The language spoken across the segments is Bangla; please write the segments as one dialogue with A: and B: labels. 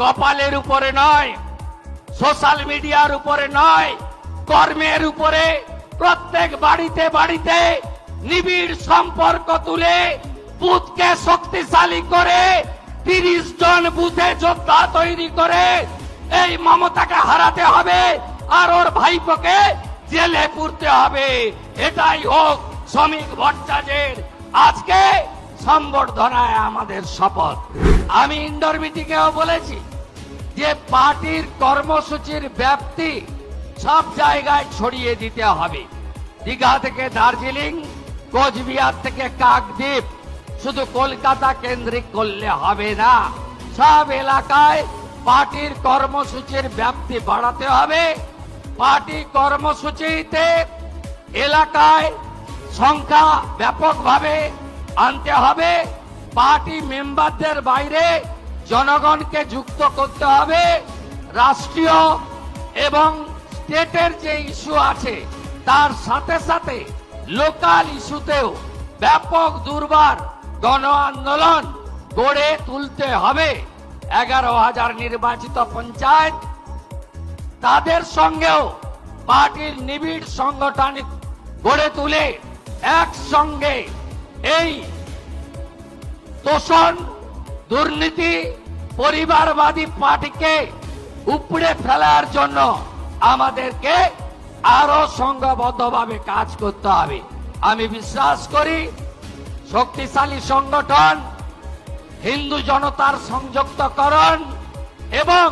A: কপালের উপরে নয়, সোশ্যাল মিডিয়ার উপরে নয়, কর্মের উপরে। প্রত্যেক বাড়িতে বাড়িতে নিবিড় সম্পর্ক তুলে বুথকে শক্তিশালী করে তিরিশ জন বুথে যোদ্ধা তৈরি করে এই মমতাকে হারাতে হবে আর ওর ভাইপোকে জেলে পুরতে হবে। এটাই হোক শ্রমিক ভট্টাচার্যের আজকে সম্বর্ধনায় আমাদের শপথ। আমি ইন্ডোর মিটিংয়েও বলেছি যে পার্টির কর্মসূচির ব্যাপ্তি সব জায়গায় ছড়িয়ে দিতে হবে। দীঘা থেকে দার্জিলিং, কোচবিহার থেকে কাকদ্বীপ, শুধু কলকাতা কেন্দ্রিক করলে হবে না। সব এলাকায় পার্টির কর্মসূচির ব্যাপ্তি বাড়াতে হবে। পার্টি কর্মসূচিতে এলাকায় সংখ্যা ব্যাপকভাবে আনতে হবে। পার্টি মেম্বারদের বাইরে জনগণকে যুক্ত করতে হবে। রাষ্ট্রীয় এবং স্টেটের যে ইস্যু আছে, তার সাথে সাথে লোকাল ইস্যুতেও ব্যাপক দুর্বার গণ আন্দোলন গড়ে তুলতে হবে। এগারো হাজার নির্বাচিত পঞ্চায়েত, তাদের সঙ্গেও পার্টির নিবিড় সংগঠন গড়ে তুলে একসঙ্গে এই তোষণ দুর্নীতি, পরিবারবাদী পার্টিকে উপড়ে ফেলার জন্য আমাদেরকে আরও সংঘবদ্ধভাবে কাজ করতে হবে। আমি বিশ্বাস করি শক্তিশালী সংগঠন, হিন্দু জনতার সংযুক্তকরণ এবং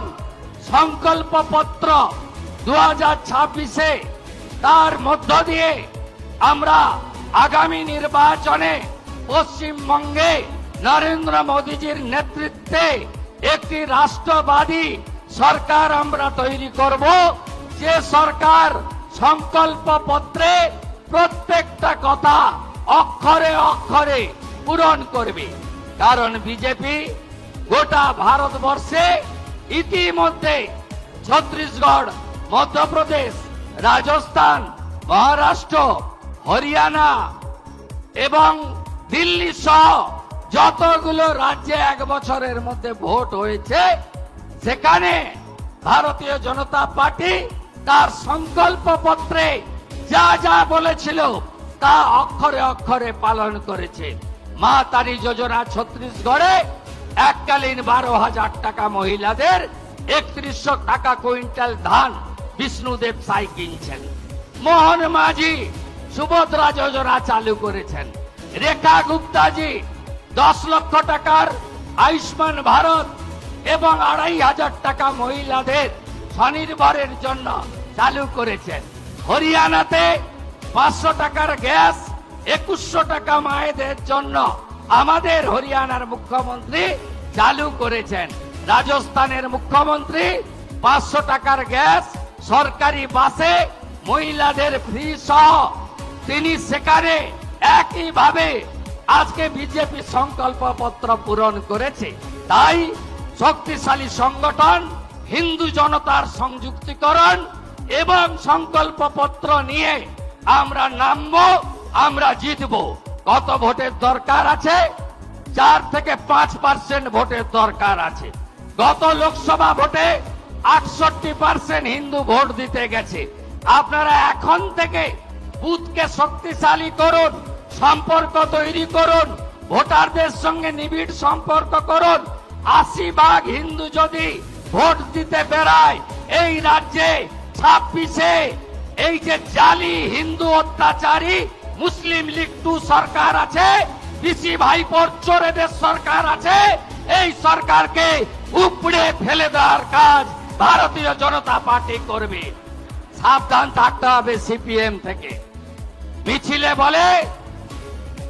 A: সংকল্পপত্র দু হাজার ছাব্বিশে তার মধ্য দিয়ে আমরা আগামী নির্বাচনে পশ্চিমবঙ্গে নরেন্দ্র মোদীজির নেতৃত্বে একটি রাষ্ট্রবাদী সরকার আমরা তৈরি করব। যে সরকার সংকল্প পত্রে প্রত্যেকটা কথা অক্ষরে অক্ষরে পূরণ করবে। কারণ বিজেপি গোটা ভারতবর্ষে ইতিমধ্যে ছত্তিশগড়, মধ্যপ্রদেশ, রাজস্থান, মহারাষ্ট্র হরিয়ানা এবং দিল্লি সহ যতগুলো রাজ্যে এক বছরের মধ্যে ভোট হয়েছে, সেখানে ভারতীয় জনতা পার্টি তার সংকল্প পত্রে যা যা বলেছিল তা অক্ষরে অক্ষরে পালন করেছে। মা তারি যোজনা ছত্তিশগড়ে এককালীন বারো হাজার টাকা মহিলাদের একত্রিশশো টাকা কুইন্টাল ধান বিষ্ণুদেব সাই কিনছেন। মোহন মাঝি সুভদ্রা যোজনা চালু করেছেন। রেখা গুপ্তাজি, দশ লক্ষ টাকার আয়ুষ্মান ভারত এবং আড়াই হাজার টাকা মহিলাদের স্বনির্ভরের জন্য চালু করেছেন। হরিয়ানাতে পাঁচশো টাকার গ্যাস, একুশশো টাকা মায়েদের জন্য আমাদের হরিয়ানার মুখ্যমন্ত্রী চালু করেছেন। রাজস্থানের মুখ্যমন্ত্রী পাঁচশো টাকার গ্যাস, সরকারি বাসে মহিলাদের ফ্রি সহ তিনি সেখানে একইভাবে আজকে বিজেপি সংকল্প পত্র পূরণ করেছে। তাই শক্তিশালী সংগঠন, হিন্দু জনতার সংযুক্তিকরণ এবং সংকল্প পত্র নিয়ে আমরা নামবো, আমরা জিতবো। কত ভোটের দরকার আছে? চার থেকে পাঁচ পার্সেন্ট ভোটের দরকার আছে। গত লোকসভা ভোটে আটষট্টি পার্সেন্ট হিন্দু ভোট দিতে গেছে। আপনারা এখন থেকে বুথকে শক্তিশালী করুন, সম্পর্ক তৈরি করুন, ভোটারদের সঙ্গে নিবিড় সম্পর্ক করুন। আশি ভাগ হিন্দু যদি ভোট দিতে বেড়ায়, এই রাজ্যে ছাব্বিশে এই যে জালি হিন্দু অত্যাচারী মুসলিম লীগ টু সরকার আছে পিসি ভাইপোর চোরেদের সরকার আছে, এই সরকারকে উপড়ে ফেলে দেওয়ার কাজ ভারতীয় জনতা পার্টি করবে। সাবধান থাকতে হবে সিপিএম থেকে। মিছিলে বলে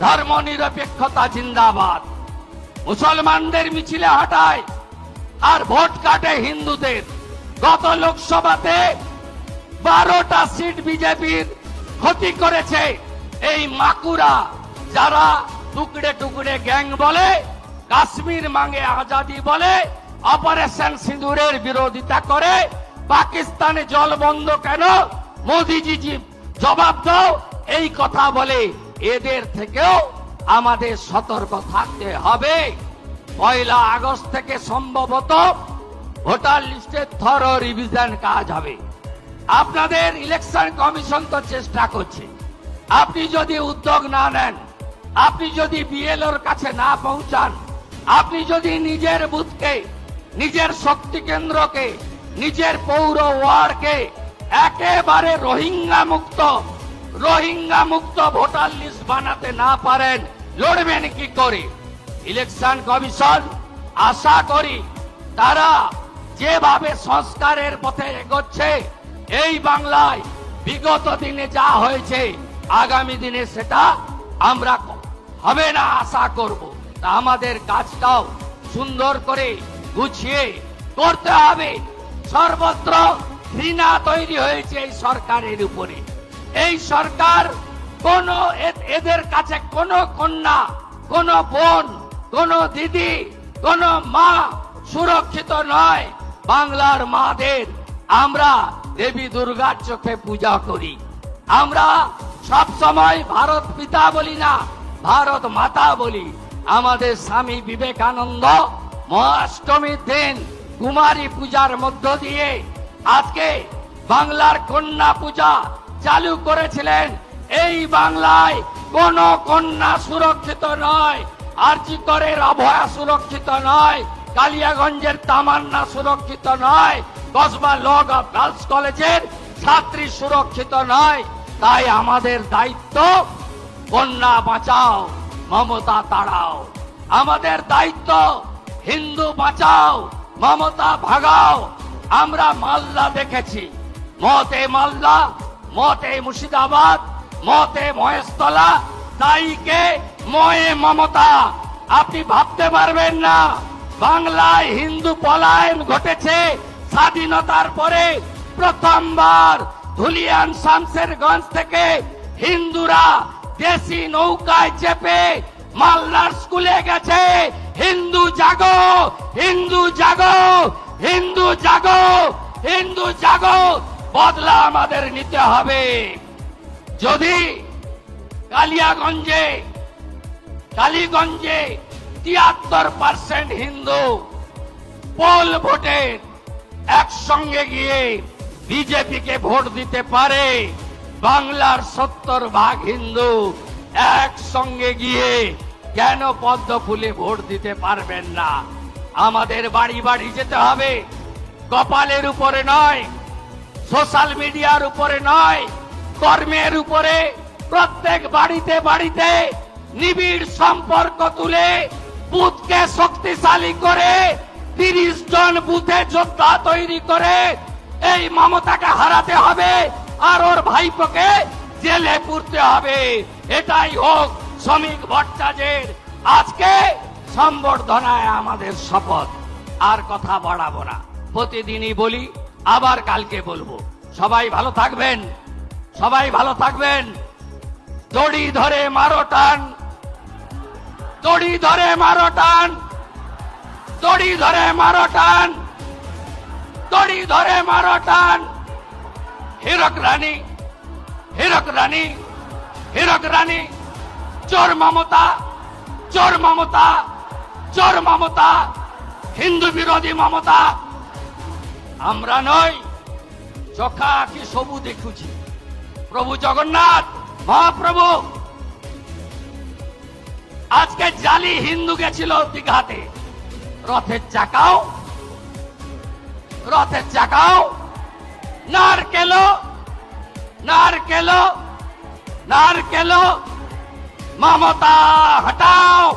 A: ধর্ম নিরপেক্ষতা জিন্দাবাদ। মুসলমানদের মিছিলে হাঁটায় আর ভোট কাটে হিন্দুদের। গত লোকসভাতে বারোটা সিট বিজেপির ক্ষতি করেছে এই মাকুরা, যারা টুকরে টুকরে গ্যাং বলে, কাশ্মীর মাঙ্গে আজাদি বলে, অপারেশন সিঁদুরের বিরোধিতা করে, পাকিস্তানে জল বন্ধ কেন? মোদিজি জবাব দাও। এই কথা বলে এদের থেকেও আমাদের সতর্ক থাকতে হবে। পয়লা আগস্ট থেকে সম্ভবত ভোটার লিস্টের থর রিভিশন কাজ হবে। আপনাদের ইলেকশন কমিশন তো চেষ্টা করছে। আপনি যদি উদ্যোগ না নেন, আপনি যদি বিএলওর কাছে না পৌঁছান, আপনি যদি নিজের বুথকে, নিজের শক্তি কেন্দ্রকে, নিজের পৌর ওয়ার্ডকে একেবারে রোহিঙ্গা মুক্ত রোহিঙ্গা মুক্ত ভোটার লিস্ট বানাতে না পারেন, লড়বেন কি করে? ইলেকশন কমিশন আশা করি তারা যেভাবে সংস্কারের পথে এগোচ্ছে, এই বাংলায় বিগত দিনে যা হয়েছে, আগামী দিনে সেটা আমরা হবে না আশা করব। তা আমাদের কাজটাও সুন্দর করে গুছিয়ে করতে হবে। সর্বত্র ঘৃণা তৈরি হয়েছে এই সরকারের উপরে। এই সরকার কোন এদের কাছে কোন কন্যা, কোন বোন, কোন দিদি, কোন মা সুরক্ষিত নয়। বাংলার মাদের আমরা দেবী দুর্গার চোখে পূজা করি। আমরা সব সময় ভারত পিতা বলি না, ভারত মাতা বলি। আমাদের স্বামী বিবেকানন্দ মহাষ্টমীর দিন কুমারী পূজার মধ্য দিয়ে আজকে বাংলার কন্যা পূজা চালু করেছিলেন। এই বাংলায় কোন কন্যা সুরক্ষিত নয়, আরজি করের অভয়া সুরক্ষিত নয়, কালিয়াগঞ্জের তামান্না সুরক্ষিত নয়, কসবা লগ অফ গার্লস কলেজের ছাত্রী সুরক্ষিত নয়। তাই আমাদের দায়িত্ব, কন্যা বাঁচাও, মমতা তাড়াও। আমাদের দায়িত্ব, হিন্দু বাঁচাও, মমতা ভাগাও। আমরা মাল্লা দেখেছি। মতে মাল্লা মতে মুর্শিদাবাদ, মতে মহেশতলা তাইকে ময়ে মমতা? আপনি ভাবতে পারবেন না। বাংলায় হিন্দু পলায়ন ঘটেছে, স্বাধীনতার পরে প্রথমবার ধুলিয়ান শামসেরগঞ্জ থেকে হিন্দুরা দেশি নৌকায় চেপে মালদার স্কুলে গেছে। হিন্দু জাগো হিন্দু জাগো হিন্দু জাগো হিন্দু জাগো। বদলা আমাদের নিতে হবে। যদি কালিয়াগঞ্জে কালীগঞ্জে তিয়াত্তর পার্সেন্ট হিন্দু পোল ভোটে একসঙ্গে গিয়ে বিজেপিকে ভোট দিতে পারে, বাংলার সত্তর ভাগ হিন্দু একসঙ্গে গিয়ে কেন পদ্ম ফুলে ভোট দিতে পারবেন না? আমাদের বাড়ি বাড়ি যেতে হবে, কপালের উপরে নয় সোশ্যাল মিডিয়ার উপরে নয়, কর্মের উপরে। প্রত্যেক বাড়িতে বাড়িতে নিবিড় সম্পর্ক তুলে বুথকে শক্তিশালী করে তিরিশ জন বুথে যোদ্ধা তৈরি করে এই মমতাকে হারাতে হবে আর ওর ভাইপোকে জেলে পুরতে হবে। এটাই হোক শ্রমিক ভট্টাচার্যের আজকে সম্বর্ধনায় আমাদের শপথ। আর কথা বাড়াবো না। প্রতিদিনই বলি আবার কালকে বলব। সবাই ভালো থাকবেন। সবাই ভালো থাকবেন। দড়ি ধরে মারো টান। দড়ি ধরে মারো টান। দড়ি ধরে মারো টান। দড়ি ধরে মারো টান। হীরক রানী হীরক রানী হীরক রানী। চোর মমতা চোর মমতা চোর মমতা। হিন্দু বিরোধী মমতা। আমরা নই চোখা আঁকি সবু দেখুছি প্রভু জগন্নাথ, মহাপ্রভু! আজকে জালি হিন্দু গেছিল দীঘাতে। রথের চাকাও রথের চাকাও। নারকেল নারকেল নারকেল, মমতা, হটাও।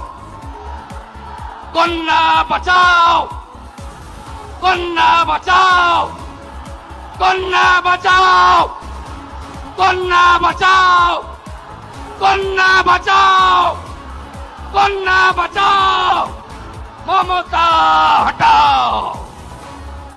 A: কন্যা, বাঁচাও। কন্যা বাঁচাও! কন্যা বাঁচাও! কন্যা বাঁচাও! কন্যা বাঁচাও! কন্যা বাঁচাও! মমতা হটাও!